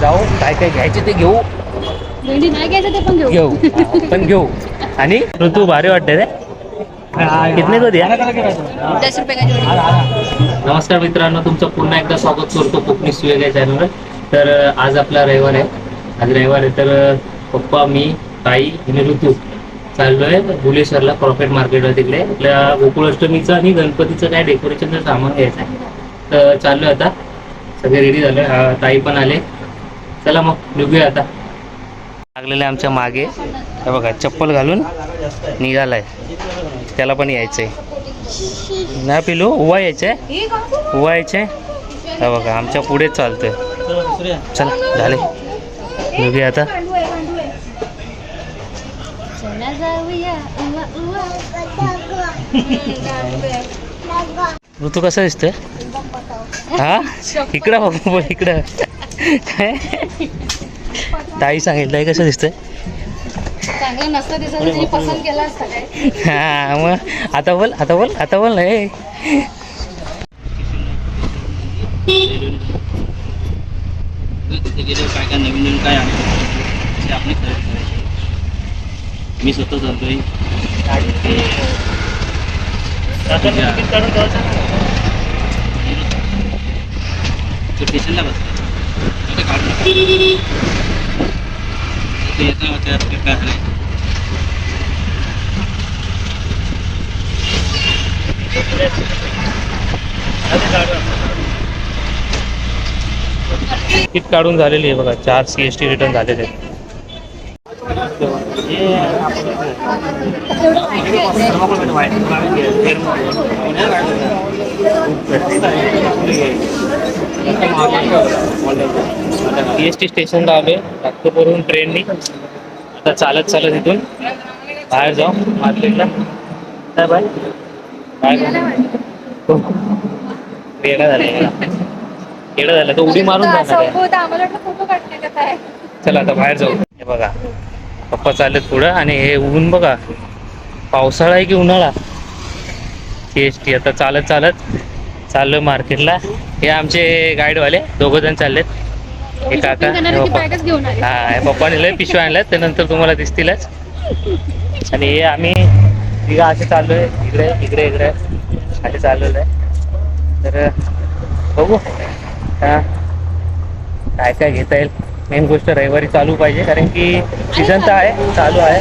जाऊ काय काय घ्यायचे ते घेऊ. भेंडी नाही घ्यायचं ते पण घेऊ. घेऊ. पण घेऊ. आणि? ऋतू भारी वाटते रे. कितने को द्या? दस रुपये का जोडी? नमस्कार मित्रांनो तुमचं पुन्हा एकदा स्वागत करतो कोकणी सुयोग या चॅनलवर तर आज आपला रविवार आहे. आज रविवार आहे तर पप्पा मी ताई आणि ऋतू चाललोय भुलेश्वरला प्रॉफिट मार्केटवर तिकडे. आपल्या गोकुळाष्टमीचं आणि गणपतीचं काय डेकोरेशनचं सामान घ्यायचं आहे. तर चाललोय आता. सगळे रेडी झाले. ताई पण आले. चला मग निघूया आता. लागलेले आमच्या मागे. हे बघा चप्पल घालून निघालाय. त्याला पण यायचंय. ना पिलू उभा यायचंय? उभा यायचंय? हे बघा आमच्या पुढे चालतंय. चला झाले. निघूया आता. ऋतू कसं दिसतोय? हा? इकडं बघ इकडं. इकडं काय ताई सांगितलंय कसं दिसतंय? चांगलं नसतं दिसत तुझी पसंत केला असता काय? हा मग आता बोल आता बोल आता बोल नाही तिथे काय काय नवीन नवीन काय आहे ते आपण खरेदी करायची मी स्वतः चालतोय स्टेशनला बसतो. तिथे काढून टाका. तिथे येता होत्या तिथे काय आहे तिकीट काढून झालेली आहे बघा चार सी एस टी रिटर्न झालेले आहेत सी एस टी स्टेशनला आलोय. नागपूरवरून ट्रेननी आता चालत चालत इथून बाहेर जाऊ मार्केटला. काय बाय. काय येणं झालं येणं झालं तर उडी मारून जाणार चला आता बाहेर जाऊ. हे बघा. पप्पा चाललेत पुढं आणि हे ऊन बघा. पावसाळा आहे की उन्हाळा? सी एस टी आता चालत चालत चाललोय मार्केटला. हे आमचे गाईडवाले दोघं जण चाललेत. हे काका हे पप्पा. पप्पाने लय पिशव्या आणल्यात त्यानंतर तुम्हाला दिसतीलच. आणि हे आम्ही तिघं असे चाललोय इकडे इकडे इकडे. असे चाललेलो आहे तर बघू. हा. काय काय घेता येईल. मेन गोष्ट रविवारी चालू पाहिजे कारण की सीझन तर आहे चालू आहे.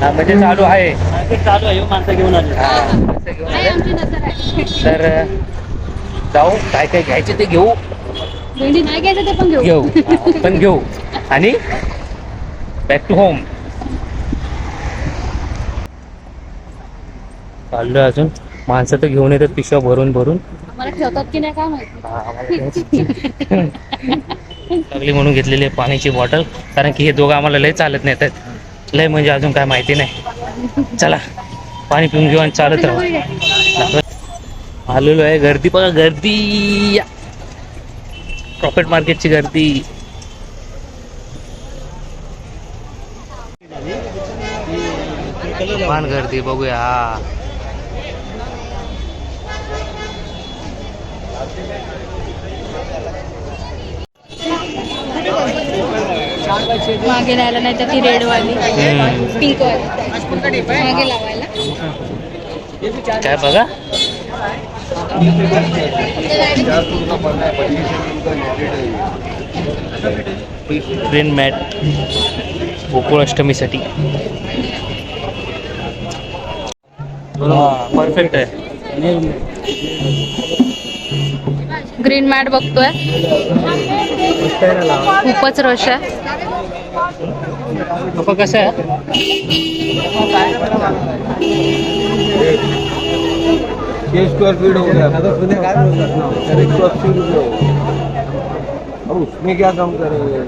हा, म्हणजे चालू आहे. चालू आहे हो, माणसं घेऊन आले. घेऊन तर जाऊ काय काय घ्यायचे ते घेऊ. भेंडी नाही घ्यायचं ते पण घेऊ. घेऊ पण घेऊ. आणि बॅक टू होम चाललोय अजून. माणसं तर घेऊन येतात पिशव्या भरून भरून. ठेवतात की नाही काय माहिती. हा. लागली म्हणून घेतलेली आहे पाण्याची बॉटल. कारण की हे दोघं आम्हाला लय चालत नाही लय म्हणजे अजून काय माहिती नाही. चला पाणी पिऊन घेऊ आणि चालत राहू. आलेलो आहे गर्दी. बघा गर्दी. प्रॉफिट मार्केटची गर्दी. पान गर्दी बघूया. मागे राहायला नाही तर ती रेड वाली हम्म. पिंक वाली मागे लावायला. काय बघा. ग्रीन मॅट गोकुळ अष्टमीसाठी परफेक्ट आहे. ग्रीन मॅट बघतोय. खूपच रश आहे. कसं आहे? छह स्क्वायर फीट हो हो उसमें क्या कम करेंगे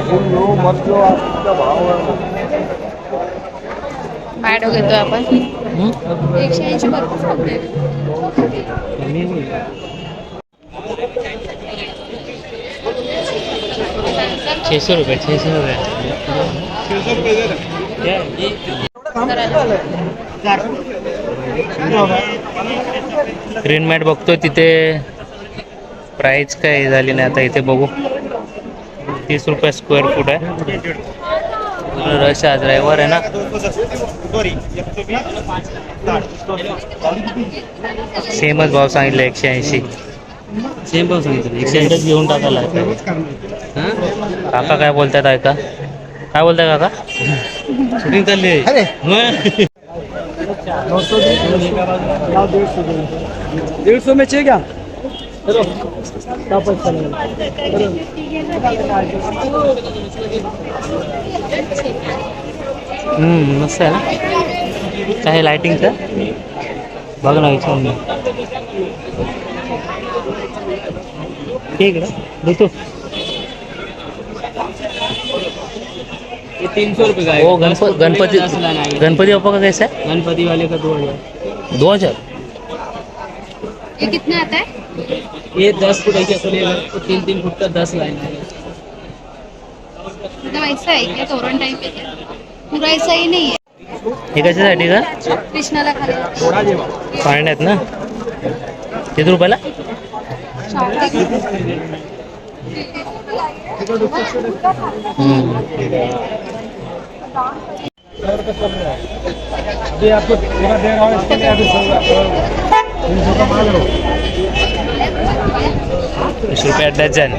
फूल लो मत लो आपका भाव है मॅट घेतोय आपण. एकशे ऐंशी भरपूर सांगते छः सौ रुपये छः सौ रुपये. ग्रीन मॅट बघतोय तिथे. प्राईस काय झाली नाही आता इथे बघू. तीस रुपये स्क्वेअर फूट आहे. रश आज रविवार आहे ना? सेमच भाव सांगितलं एकशे ऐंशी. सेम भाव सांगितलं. एकशे सेंटच घेऊन टाकायला. हां? काका काय बोलतायत ऐका? काय बोलताय काका? शूटिंग चालली आहे. डेढ़ सौ में चाहिए क्या? मस्त आहे ना? काय लायटिंगचं बघ ना विचारून. ठीक आहे ये तीन सौ रुपये का है गणपति गणपति गणपति बप्पा का कैसा है? गणपति वाले का दो हजार? दो हजार? ये कितना आता है? ये दस फुट ऐसे खुलेगा तो तीन तीन फुट का दस लाइन है। मतलब ऐसा है क्या? तोरण टाइप है क्या? पूरा ऐसा ही नहीं है। हे कशासाठी का कृष्णाला खाली पाळण्यात ना? किती रुपयाला? हम्म. अभी आपको पूरा दे रहा हूँ इसके लिए अभी है वीस रुपया डझन.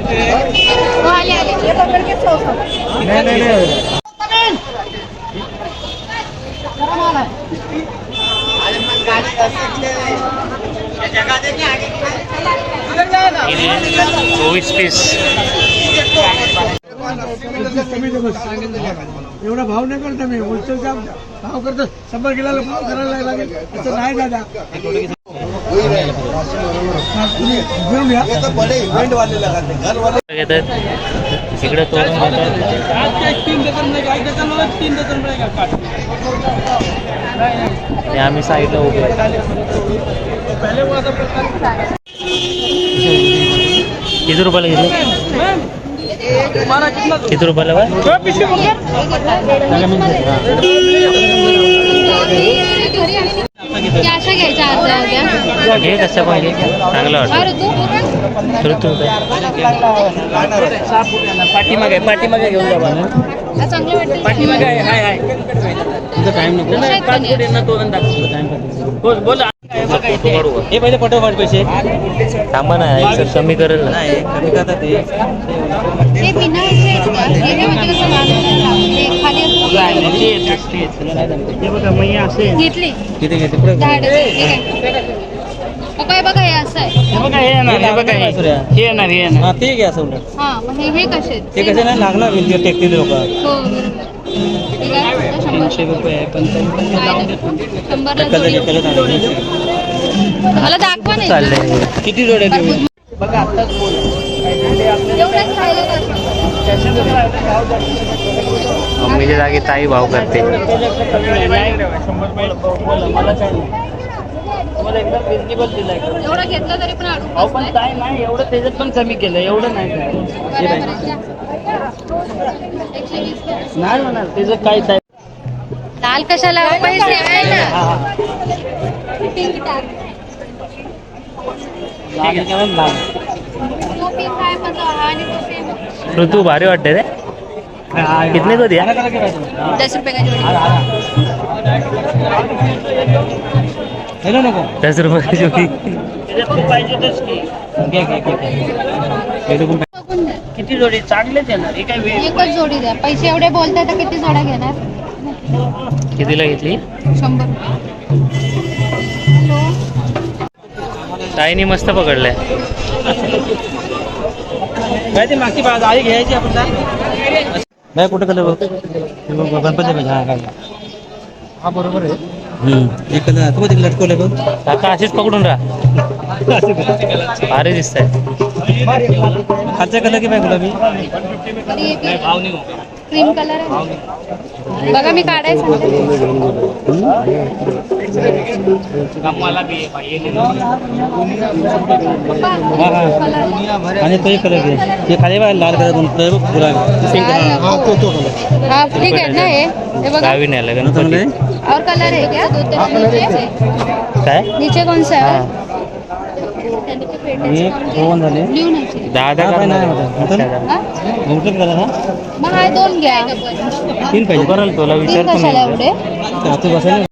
चोवीस पीस. एवढा भाव नाही करता मी. होलसेलचा भाव करतो. शंभर किलोला भाव करायला लागेल. असं नाही दादा. हा, इकडे तोरण घेतात तीन डजन में एक डजन वाला तीन डजन में काट आणि आम्ही साईडला उभे किती रुपयाला घेतलं? किती रुपयाला बा? या अशा घ्यायच्या अर्ध्या अर्ध्या घे कसं घे. चांगलं वाटतं. ऋतू पाठीमागे पाठीमागे घेऊन जा हा चांगलं वाटतं. पाठीमागे आहे हाय हाय. तुझं टाइम नको. हे? ना बोल हे? हे पहिले पैसे. थांबा ना सर कमी करेल ना. नाही कमी करतात ते. घेतली. किती घेते काय बघा हे असं आहे. हे बघा हे येणार हे बघा हे. येणार हे येणार. हा ते घ्या हा मग हे हे कसे आहेत? ते कसं नाही लागणार भिंतीवर टेकतील लोक हो बरोबर. ठीक आहे शंभर. तीनशे रुपये. मला दाखवा नाही चाललंय किती जोड्या देऊ? एवढंच राहिलं तर. मम्मीच्या जागी ताई भाव करते. एवढं घेतलं तरी पण अडून अहो पण बसतंय. काय नाही एवढं त्याच्यात पण कमी केलं एवढं नाही काय हे त्याचं काय काय लाल कशाला? पैसे आहे ना. हा, का? ऋतू भारी वाटते रे. कितने को दिया. दस रुपये का जोडी। दस जोडी। तरच की द्या. किती जोडी? काय वेळ? एकच जोडी द्या. पैसे एवढे बोलताय तर किती जोड्या घेणार? कितीला घेतली? शंभर. ताईने मस्त पकडलंय. काय ते मागची बाजू आई घ्यायची आपण नाही कुठं कलर बघ गणपती हा हा बरोबर आहे. कलर तू लटकवलं बघ. काका असेच पकडून राहा. भारी दिसत आहे. खालचा कलर की पाहिजे गुलाबी येते नाही क्रीम कलर आहे. बघा मी काढायचं आणि तो एक कलर घे. हे खाली बघा लाल कलर कलर बघ गुलाबी पिंक हा. तो तो हा ठीक आहे ना हे? बघा. गावी चांगलं गणपती आहे? और कलर है क्या? दो तीन नीचे? काय? नीचे कौन सा हा है त्यांनी ते पेटायचं एक दोन. झाले. दहा दहा नाही मग हा दोन घ्या. तीन तू पाहिजे कराल तुला विचारतो मी. बसायला.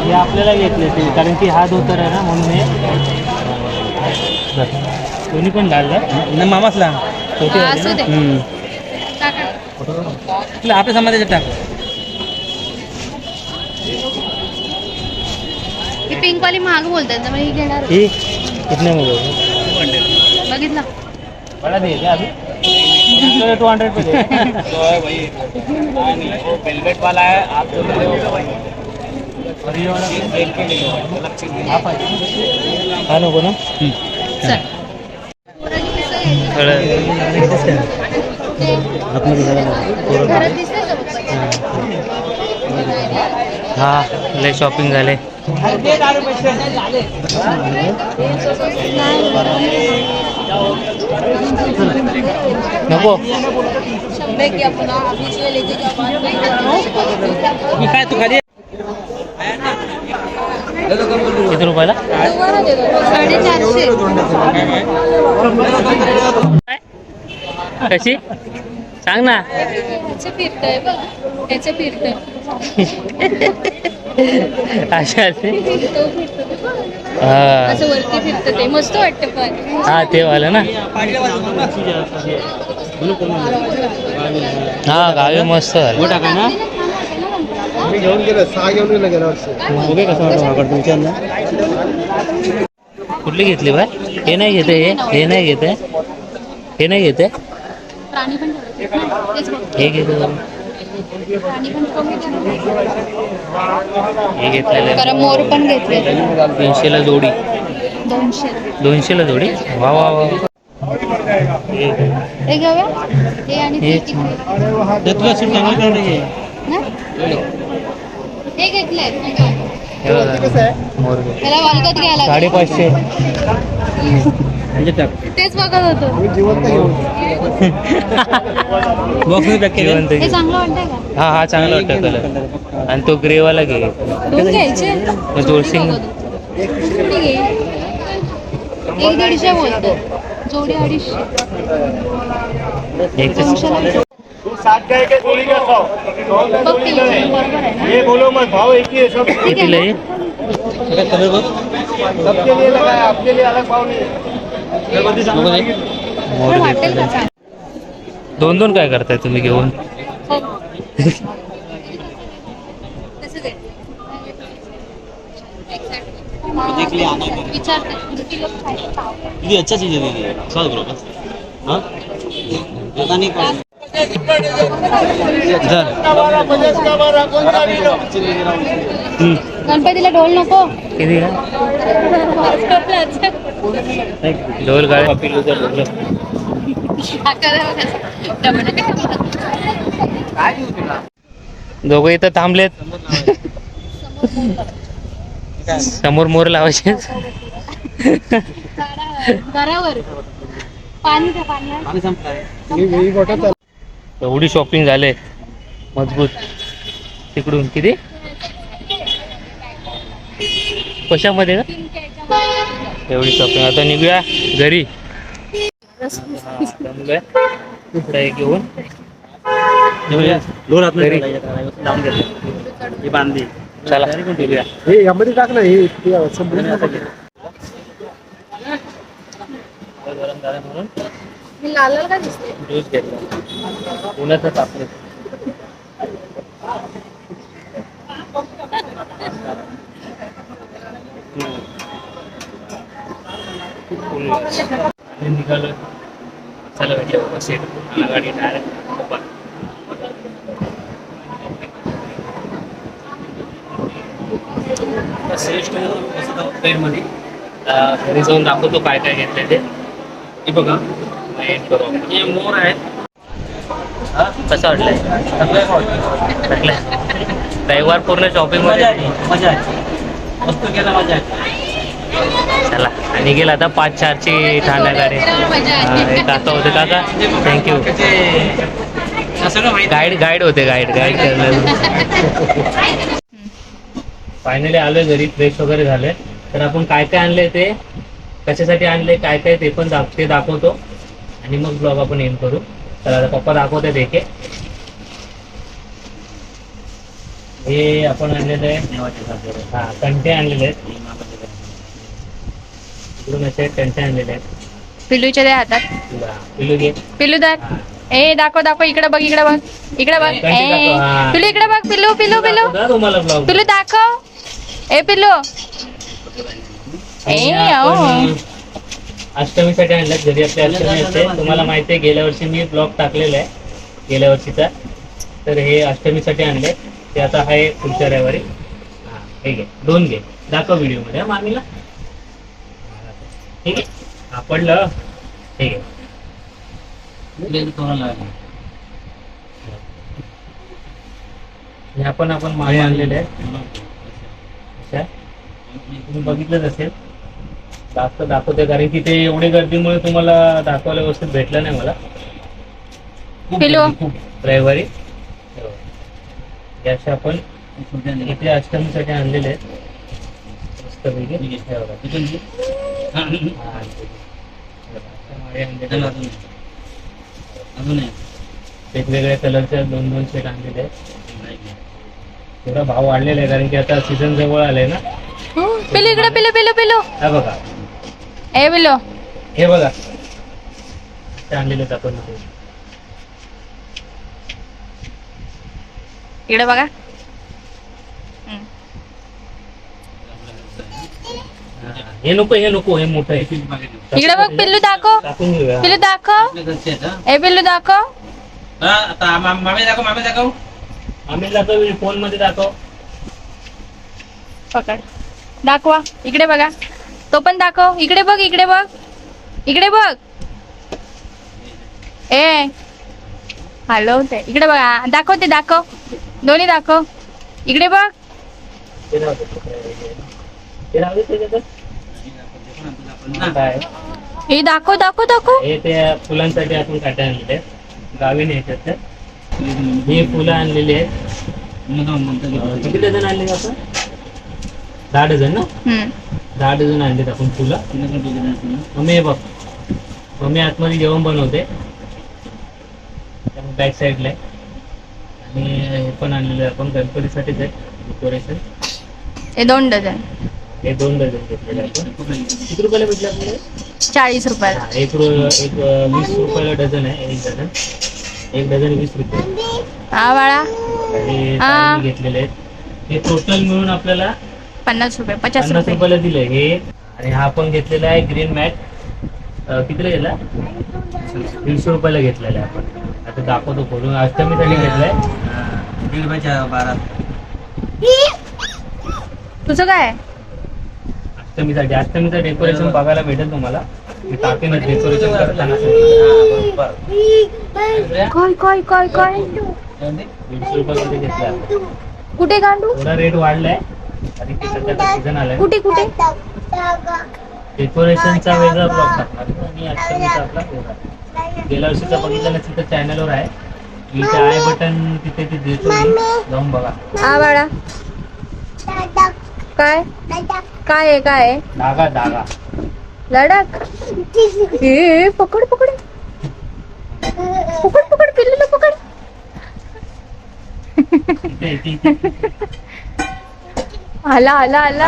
हे आपल्याला घेतले ते कारण की हा धोतर आहे ना म्हणून हे. दोन्ही पण घाल जा. नाही मामासला. छोटे आपल्या समाजाचे टाक. ही पिंक वाली महाग बोलतात तर मग ही घेणार. हे? कितने में दोगे? बघितला बड़ा दे क्या अभी? टू हंड्रेड पे दे। जो है वही। आणि वो वेलवेट वाला है आप जो ले लो वही। और ये वाला तेल के ले लो अलग चीज ले लो। हा पाहिजे हा नको ना? चल पोरांनी कसं घ्यायचं? ते घरात दिसतंय का बघ? हा लय शॉपिंग झाले नको. मी काय तू खाली किती रुपयाला? कशी? सांग ना. ह्याचं फिरतंय बघ. ह्याचं फिरतंय. अशा. हा. असं वरती फिरतं ते. मस्त वाटतं पण. हा ते वालं ना. हा गावी मस्त झालं. मी घेऊन गेलो सहा घेऊन गेलो गेल्या वर्षी उभे कसं वाटतं माकड तुमच्या कुठली घेतली बाय? हे नाही घेते हे. हे नाही घेते. हे नाही घेते? प्राणी पण ठेवले. तेच बघ हे घेते जरा. हे घेतलेलं कारण मोर पण घेतले. तीनशेला जोडी. दोनशे. दोनशेला जोडी? वा वा वा. हे हे घेऊया हे आणि ते हे किती? तुला सीट चांगली काढली घे. ना? हे घेतले. हे बघा. मोर घे. त्याला वलगत घ्यायला लागेल. साडेपाचशे. तेच बघत होतो. हे. चांगलं वाटतंय का? हा हा चांगला वाटतं कलर आणि तो ग्रेवाला घे. दोन घ्यायचे? मग जोडसिंग किती घे. एक दीडशे बोलतो जोडी अडीचशे. एक दोनशे सात काय काय गोळी घ्या सौ बघ ते बरोबर आहे ना? ये बोलो मत भाव एक ही है सब आहे? हे सबके लिए लगाया आपके लिए अलग भाव नहीं है. दोन दोन काय करताय तुम्ही घेऊन? हो. गणपतीला ढोल नको. किती ढोल ढोल. दोघं इथं थांबलेत. समोर मोर लावायचे एवढी शॉपिंग झाले. मजबूत. तिकडून किती? कशामध्ये का? एवढी शॉपिंग आता निघूया घरी. घेऊन. बांधली चला. हे यामध्ये टाक ना हे. गरम झालं म्हणून लाल लाल का दिसते ज्यूस घेतला. उन्हाचं तापले निघालो. चला भेटले बाबा सेट मला गाडी डायरेक्ट श्रेष्ठमध्ये घरी जाऊन दाखवतो काय काय घेतलंय ते. हे बघा. हे मोर आहेत. हा, कसं वाटलंय? रविवार पूर्ण शॉपिंग मजा मध्ये आहे मजा आहे वस्तू घ्यायला मजा आहे चला आणि गेला आता पाच चारची ठाण्याकडे काका होते काका. थँक्यू गाईड गाईड होते गाईड गाईड करणार फायनली आलोय घरी फ्रेश वगैरे झाले तर आपण काय काय आणले ते कशासाठी आणले काय काय ते पण दाख ते दाखवतो. आणि मग ब्लॉग आपण एम करू. तर आता पप्पा दाखवते एक हे आपण आणलेलं आहे. हा कंटे आणलेले आहेत. इकडून असे आणलेले आहेत. हातात तुला पिलू घे दर. ए दाखव दाखव इकडे बघ इकडे बघ. इकडे बघ. ए. पिलू इकडे बघ पिलू पिलू पिलू हा तुम्हाला पिलू दाखव. ए पिलू ए ओ. अष्टमीसाठी आणलं घरी आपली अष्टमी असते. तुम्हाला माहिती आहे गेल्या वर्षी मी ब्लॉग टाकलेला आहे गेल्या वर्षीचा. तर हे अष्टमीसाठी आणले ते आता आहे पुढच्या रविवारी. हा हे घे दोन घे. दाखव व्हिडिओमध्ये हा मामीला. ठीक आहे हा. पडलं हे घे इकडे तोरण लावलं. हे आपण माळे आणलेले आहेत तुम्ही बघितलंच असेल. जास्त दाखवते कारण की ते एवढी गर्दीमुळे तुम्हाला दाखवायला व्यवस्थित भेटलं नाही मला. गर्दी, खूप. रविवारी. असे आपण इथे अष्टमीसाठी आणलेले आहेत. ठीक हे. हा. हा. हे. अजून. वेगवेगळ्या कलरच्या दोन दोन सेट आणलेले. थोडा भाव वाढलेला आहे कारण की आता सीझन जवळ आलाय ना पिलू इकडे पिलू पिलू पिलू हा बघा ए पिलू हे बघा ते आणलेले आहेत आपण. इकडे बघा हम्म. हा, नको हे नको हे मोठं आहे? इकडे बघ पिल्लू दाखव. टाकून घेऊया. पिल्लू दाखव. हा? ए पिल्लू दाखव. हा, मामे दाखव मामे दाखव. आम्ही दाखव फोनमध्ये दाखव. पकड. दाखवा. इकडे बघा. तो पण दाखव. इकडे बघ इकडे बघ. इकडे बघ. ए. हलवते इकडे बघा. दाखव ते दाखव. दोन्ही दाखव. इकडे बघ. ते. ते. ना. काय हे दाखव दाखव दाखव हे ते फुलांसाठी आपण काट्या आणलेले आहेत. गावी न्यायच्यात त्या. ही फुलं आणलेली आहेत अं. किती डझन आणले आपण दहा डझन ना हम्म. दहा डझन आणलेत आपण फुलं. मम्मी हे बघ मम्मी आतमध्ये जेवण बनवते बॅक साईडला आहे आणि हे पण आणलेलं आहे आपण गणपतीसाठीच आहे डेकोरेशन हे दोन डझन हे दोन डझन घेतलेले आपण किती रुपयाला भेटले आपल्याला चाळीस रुपयाला. एक रु एक अं, वीस रुपयाला डझन आहे एक डझन. एक डझन वीस रुपये. हा बाळा. आणि हा. ताईने घेतलेले आहेत? हे टोटल मिळून आपल्याला पन्नास रुपये पचास पन्नास रुपये. रुपयाला दिले हे. आणि हा पण घेतलेला आहे ग्रीन मॅट कितीला गेला? दीडशे रुपयाला घेतलेला आहे आपण. आता दाखवतो खोलून. अष्टमीसाठी घेतलाय. दीड बायच्या बारा. तुझं काय? अष्टमीसाठी. अष्टमीचं डेकोरेशन बघायला भेटेल तुम्हाला. मी टाकेन डेकोरेशन करताना. काय काय काय काय दीडशे रुपयामध्ये घेतलाय आपण. कुठे गांडू? थोडा रेट वाढलाय. सध्या सीझन आलाय. कुठे कुठे? डेकोरेशनचा वेगळा ब्लॉग टाकणार. आणि अष्टमीचा आपला वेगळा. गेल्या वर्षीचा बघितलं ना तिथं चॅनलवर आहे. मी ते आय बटन तिथे ते देतो मी. जाऊन बघा. बाळा. काय? काय आहे काय आहे? धागा धागा. लडाख? ए पकड पकड. पकड पकड पिल्लूला पकड. इथे इथे इथे आला आला. आला.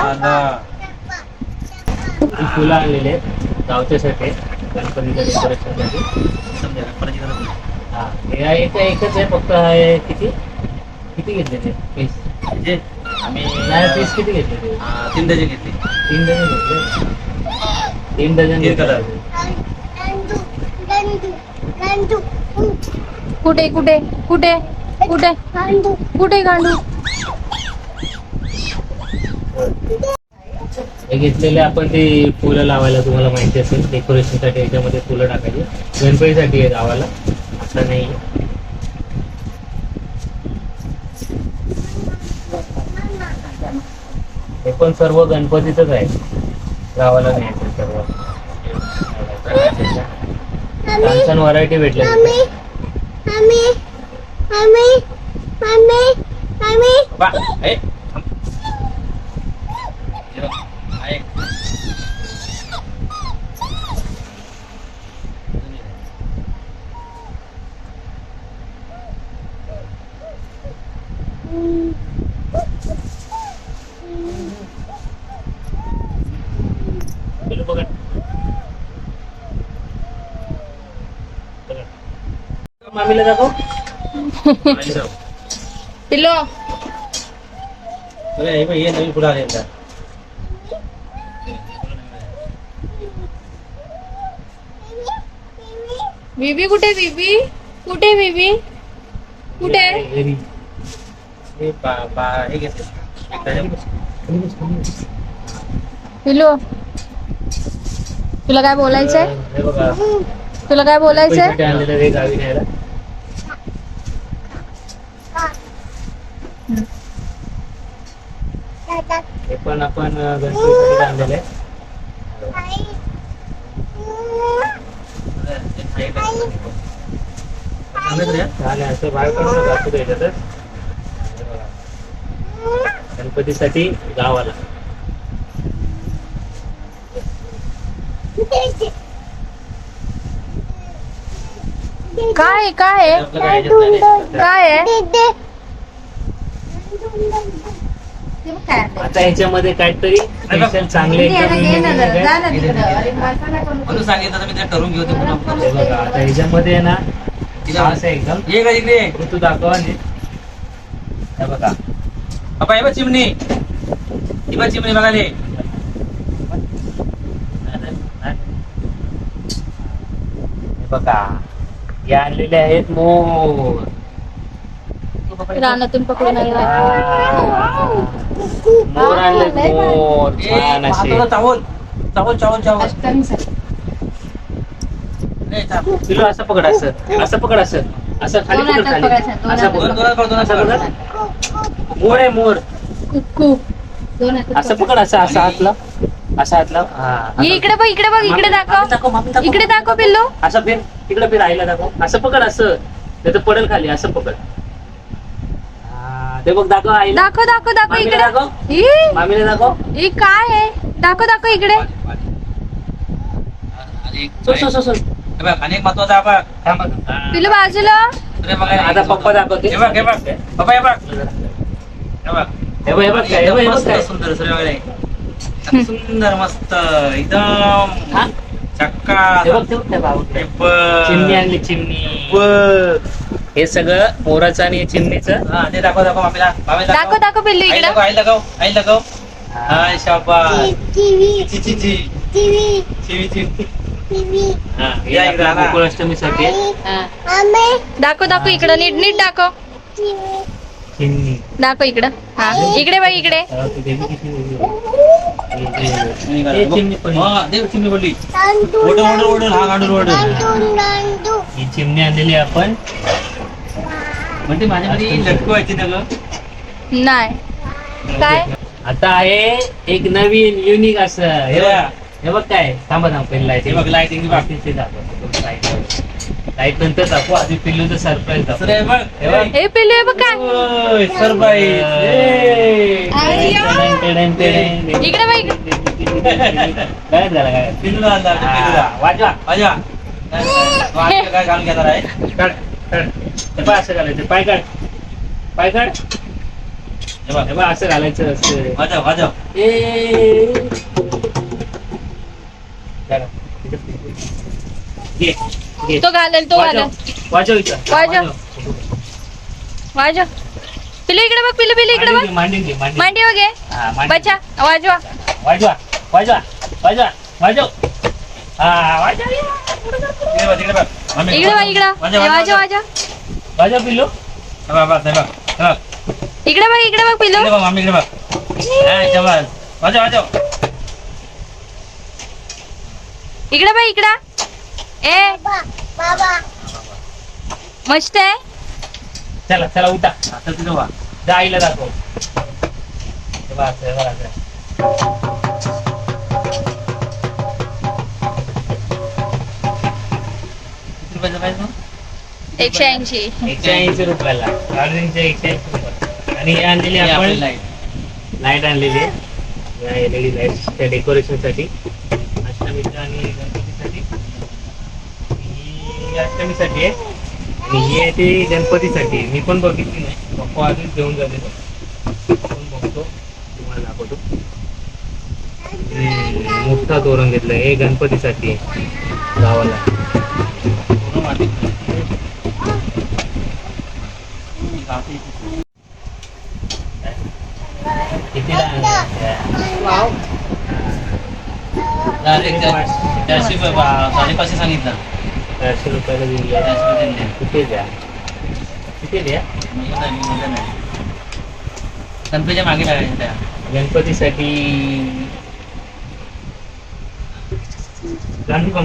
ही फुलं आणलेली आहेत गावच्यासाठी गणपतीच्या डेकोरेशनसाठी समजा. हा हे आहे इथे एकच आहे फक्त आहे किती? किती घेतले ते पीस म्हणजे नाही पीस किती घेतले? तीन डझन घेतले. तीन डझन घेतले? तीन डझन तीन घेतले. कलर. कुठे कुठे कुठे कुठे? कुठे गांडू? हे घेतलेले आपण ते फुलं लावायला तुम्हाला माहिती असेल डेकोरेशनसाठी याच्यामध्ये फुलं टाकायची. गणपतीसाठी आहे गावाला. आता नाही. पण सर्व गणपतीच आहे गावाला न्यायचं सर्व छान छान व्हरायटी भेटल्या. हे बघ, आहे. मामीला दाखव पिल्लो. हे बघ, हे नवीन पुढे आले. बीबी कुठे बीबी? कुठे बीबी? कुठे हे बा- बा- हे घेतलं. पिल्लो. तुला काय बोलायचंय? तुला काय बोलायचंय पैसे आणलेलं हे गावी न्यायला हे पण आपण अं, गणपतीसाठी आणलेलं आहे हे खायला. चांगलं छान आहे असं बाहेर काढून दाखवतो याच्यातच हे बघा. गणपतीसाठी गावाला काय आहे, काय काय. काय आहे आता ह्याच्यामध्ये काहीतरी स्पेशल चांगले. म्हणून सांगितलं तर मी ते ठरवून घेऊ ते पुन्हा. बघा आता ह्याच्यामध्ये आहे ना असं एकदम. ये का इकडे. हे तू दाखव आणि हे बघा. बाबा हे बघ चिमणी. ही बघ चिमणी बघाले हे बघा हे आणलेले आहेत मोर. रानातून पकडून आणला मोर आणले मोर छान असे. चावल चावल चावल पकड असं. असं पकड असं. असं खाली पकड असं पकड. असं पकड मोर आहे मोर. असं पकड असं असं हातला. असं हातला. हा इकडे बघ इकडे बघ इकडे दाखव. इकडे दाखव पिल्लू. असं फिर तिकडे फिर आईला दाखव. असं पकड असं. नाही तर पडेल खाली असं पकड. ते बघ दाखव आईला. दाखव दाखव दाखव मामीला इकडे. दाखव. ही मामीला दाखव. ही काय आहे? दाखव दाखव इकडे. आणि सो सो सो सो बघ आणि एक महत्त्वाचा थांबा हा. बाजूला? अरे बघा आता पप्पा दाखवते हे बघ हे बघ. पप्पा हे बघ. हे बघ. हे बघ हे बघ काय हे बघ हे बघ. मस्त काय सुंदर सूर्य वगैरे अति सुंदर मस्त. एकदम हा? चक्का. हे बघ ते बघ, ते बघ. हे बघ. चिमणी आणली चिमणी. बघ. हे सगळं मोराचं आणि चिमणीचं. हा, ते दाखव दाखव मामीला. मामीला दाखव. दाखव पिल्लू आई इकडे. दाखव आई दाखव आई दाखव. हाय शाबास. ची ची ची चिवी चिवी हे या आपल्या इकडं आणा. गोकुळाष्टमीसाठी. आहे. दाखव दाखव इकडं. नीट नीट दाखव. चिमणी. दाखव इकडं. हा. इकडे बघ इकडे. तेव्हा ती देवी किती वेगळी आहे. हे चिमणी पण हा, देव चिमणी हा ही चिमणी आणलेली आपण. म्हणजे माझ्याकडे लटकू व्हायची ना ग नाही. काय? आता आहे एक नवीन युनिक असं. हे बघ हे. बघ काय? थांबा थांब पहिलं लाइट हे बघ, बघ. बाकीचे लाइट नंतर दाखवू. आधी पिल्लूचं सरप्राईज दाखव. आहे बघ. हे बघ. हे पिल्लू हे बघ काय? ओय, सरप्राईज ए. टेडन, टेडन, टेडन. इकडे बघ इकडे. काय झालं काय पिल्लूला. हा, वाजवा. माझ्या काय घालून घेणार आहे? काढ. हे बघ असं घालायचं. पाय काढ. पाय काढ. हे बघ बघ असं घालायचं असं. वाजव वाजव. ए. चला. घे घे. तो घालेल तो घालेल. वाजव वाजव इथं. वाजव. वाजव. पिल्लू इकडे बघ पिल्लू पिल्लू इकडे बघ. घे मांडून घे मांडी वगे हा, मांडून बचा वाजवा. वाजवा वाजवा वाजवा वाजव. हा वाजव. तिकडे बघ तिकडे बघ. इकडे बघ इकडं. वाजव, हे वाजव, वाजव वाजव. वाजव वाजव पिल्लू. हे बघ, बघ, हे बघ, हे बघ. इकडे बघ इकडे बघ पिल्लू. इकडे बघ इकडे बघ. हा, इकडे बघ. वाजव वाजव इकडे बघ इकडं. ए. मस्त आहे. चला चला उठा. आता तिकडे वा. जा आईला दाखव. हे बघ असं, हे बघ. असं. रुपयाचं पाहिजे मग? एकशे ऐंशी. एकशे ऐंशी रुपयाला. एकशे ऐंशी रुपये आणि हे आणलेली आपण light. लाइट आणलेली आहे. या एलईडी लाइट त्या डेकोरेशनसाठी. अष्टमीच्या आणि गणपतीसाठी. ही अष्टमीसाठी आहे. आणि ही आहे ती गणपतीसाठी. मी पण बघितली नाही. पप्पा आधीच घेऊन झालेलो पण बघतो. तुम्हाला दाखवतो. मोठा तोरण घेतलं हे गणपतीसाठी आहे गावाला. सांगितलं चारशे गणपतीच्या मागे त्या गणपतीसाठी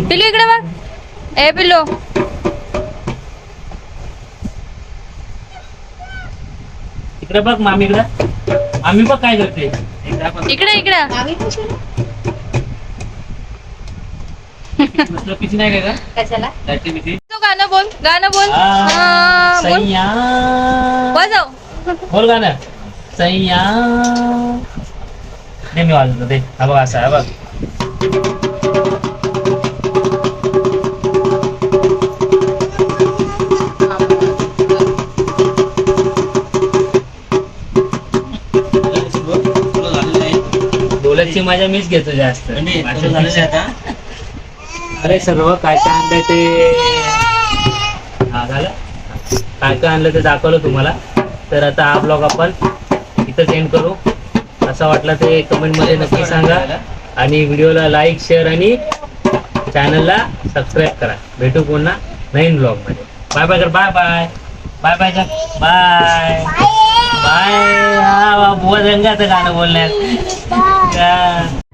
पिल्लू इकडे बघ. ए पिल्लू. इकडे बघ मामीकडे आम्ही बघ काय करते. इकडे इकडे. पिची नाही का कशाला? लाईटची पिची तू गाणं बोल गाणं बोल. हा, बोल. सैया. वाजव बोल गाणं. सैया. नाही मी वाजवतो ते हा बघ असं हा बघ. डोल्याची मजा मीच घेतो जास्त. म्हणजे अरे सर्व काय काय आणलंय ते? हा झालं? काय काय आणलं ते दाखवलं तुम्हाला. तर आता हा ब्लॉग आपण इथं एंड करू. असा वाटला ते कमेंटमध्ये नक्की सांगा. आणि व्हिडिओला लाईक शेअर आणि चॅनलला सबस्क्राईब करा. भेटू पुन्हा नवीन ब्लॉगमध्ये. बाय बाय कर बाय बाय बाय बाय कर बाय बाय हा बुवा रंगाचं गाणं बोलण्यात. का